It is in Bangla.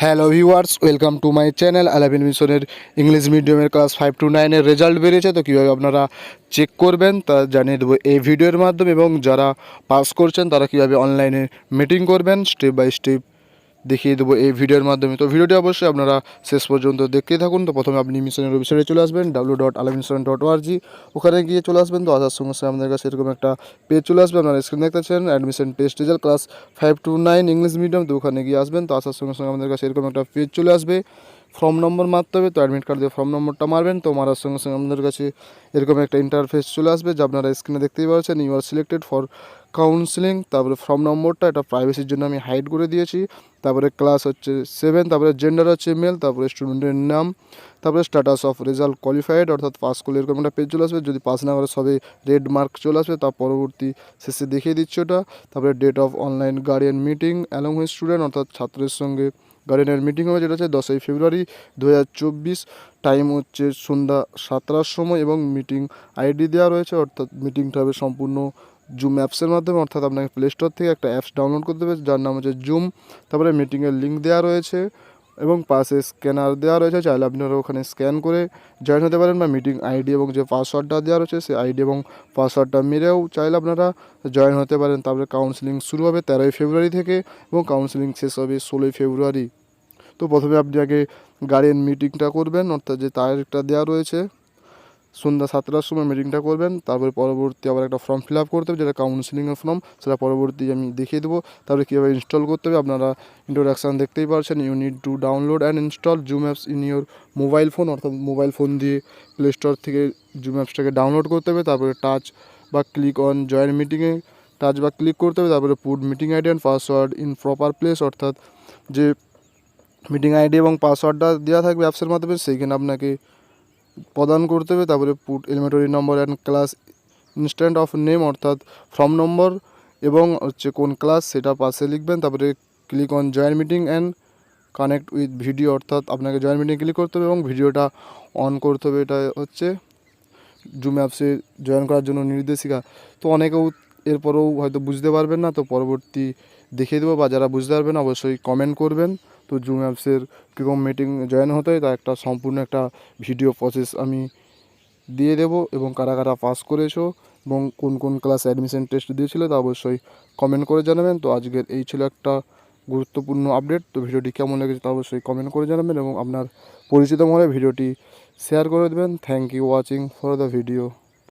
Hello viewers welcome to my channel আলাবিন মিশনের ইংলিশ মিডিয়ামের ক্লাস ফাইভ টু নাইনের রেজাল্ট বেরিয়েছে, তো কীভাবে আপনারা চেক করবেন তা জানিয়ে দেবো এই ভিডিওর মাধ্যমে এবং যারা পাস করছেন তারা কীভাবে অনলাইনে মিটিং করবেন স্টেপ বাই স্টেপ দেখিয়ে দেবো এই ভিডিওর মাধ্যমে। তো ভিডিওটি অবশ্যই আপনারা শেষ পর্যন্ত দেখতেই থাকুন। তো প্রথমে আপনি মিশনের ওয়েবসাইটে চলে আসবেন ডাব্লু ডট আলামিশন ডট ওআরজি ওখানে গিয়ে চলে আসবেন, তো আসার সঙ্গে সঙ্গে আপনাদের কাছে এরকম একটা পেজ চলে আসবে। আপনারা স্ক্রিন দেখতেছেন admission test result class five to nine English medium তো ওখানে গিয়ে আসবেন, তো আসার সঙ্গে সঙ্গে আমাদের কাছে এরকম একটা পেজ চলে আসবে। ফর্ম নম্বর মারতে হবে, তো অ্যাডমিট কার্ড দিয়ে ফর্ম নম্বরটা মারবেন, তো মারার সঙ্গে সঙ্গে আমাদের কাছে এরকম একটা ইন্টারফেস চলে আসবে, যা আপনারা স্ক্রিনে দেখতেই পাচ্ছেন। You are selected for counselling তারপরে ফর্ম নম্বরটা, এটা প্রাইভেসির জন্য আমি হাইড করে দিয়েছি। তারপরে ক্লাস হচ্ছে সেভেন তারপরে জেন্ডার হচ্ছে মেল তারপরে স্টুডেন্টের নাম, তারপরে স্ট্যাটাস অফ রেজাল্ট কোয়ালিফাইড অর্থাৎ পাস করলে এরকম একটা পেজ চলে আসবে। যদি পাস না করে সবে রেড মার্ক চলে আসবে, তার পরবর্তী শেষে দেখিয়ে দিচ্ছে ওটা। তারপরে date of online guardian meeting along with student অর্থাৎ ছাত্রের সঙ্গে গার্ডিয়ানের মিটিং হবে, যেটা হচ্ছে দশই ফেব্রুয়ারি দু হাজার চব্বিশ। টাইম হচ্ছে সন্ধ্যা সাতটার সময় এবং মিটিং আইডি দেওয়া রয়েছে, অর্থাৎ মিটিংটা হবে সম্পূর্ণ জুম অ্যাপসের মাধ্যমে, অর্থাৎ আপনাকে প্লে স্টোর থেকে একটা অ্যাপস ডাউনলোড করতে হবে, যার নাম হচ্ছে জুম তারপরে মিটিংয়ের লিঙ্ক দেওয়া রয়েছে এবং পাশে স্ক্যানার দেওয়া রয়েছে। চাইলে আপনারা ওখানে স্ক্যান করে জয়েন হতে পারেন বা মিটিং আইডি এবং যে পাসওয়ার্ডটা দেওয়া রয়েছে, সেই আইডি এবং পাসওয়ার্ডটা মেরেও চাইলে আপনারা জয়েন হতে পারেন। তারপরে কাউন্সিলিং শুরু হবে তেরোই ফেব্রুয়ারি থেকে এবং কাউন্সিলিং শেষ হবে ষোলোই ফেব্রুয়ারি। তো প্রথমে আপনি আগে গার্ডিয়ান মিটিংটা করবেন, অর্থাৎ যে তারিখটা দেওয়া রয়েছে সন্ধ্যা সাতটার সময় মিটিংটা করবেন, তারপরে পরবর্তী আবার একটা ফর্ম ফিল আপ করতে হবে যেটা কাউন্সিলিংয়ের ফর্ম সেটা পরবর্তী আমি দেখিয়ে দেবো। তারপরে কীভাবে ইনস্টল করতে হবে, আপনারা ইন্ট্রোডাকশান দেখতেই পারছেন you need to download and install Zoom apps in your mobile phone অর্থাৎ মোবাইল ফোন দিয়ে প্লে স্টোর থেকে জুম অ্যাপসটাকে ডাউনলোড করতে হবে, তারপরে টাচ বা ক্লিক অন জয়েন মিটিংয়ে টাচ বা ক্লিক করতে হবে, তারপরে put meeting ID and password in proper place অর্থাৎ যে মিটিং আইডি এবং পাসওয়ার্ডটা দেওয়া থাকবে অ্যাপসের মাধ্যমে, সেইখানে আপনাকে প্রদান করতে হবে, তারপরে put elementary number and class instant of name অর্থাৎ ফর্ম নম্বর এবং হচ্ছে কোন ক্লাস সেটা পাশে লিখবেন, তারপরে click on join meeting and connect with video অর্থাৎ আপনাকে জয়েন মিটিং ক্লিক করতে হবে এবং ভিডিওটা অন করতে হবে। এটা হচ্ছে জুম অ্যাপসে জয়েন করার জন্য নির্দেশিকা। তো অনেকেও এরপরেও হয়তো বুঝতে পারবেন না, তো পরবর্তী দেখিয়ে দেবো বা যারা বুঝতে পারবেন অবশ্যই কমেন্ট করবেন। তো জুম অ্যাপসের কীরকম মিটিং জয়েন হতে হয়, তা একটা সম্পূর্ণ একটা ভিডিও প্রসেস আমি দিয়ে দেবো এবং কারা কারা পাস করেছ এবং কোন কোন ক্লাস অ্যাডমিশন টেস্ট দিয়েছিলো তা অবশ্যই কমেন্ট করে জানাবেন। তো আজকের এই ছিল একটা গুরুত্বপূর্ণ আপডেট তো ভিডিওটি কেমন লেগেছে তা অবশ্যই কমেন্ট করে জানাবেন এবং আপনার পরিচিত মনে ভিডিওটি শেয়ার করে দেবেন। Thank you watching for the video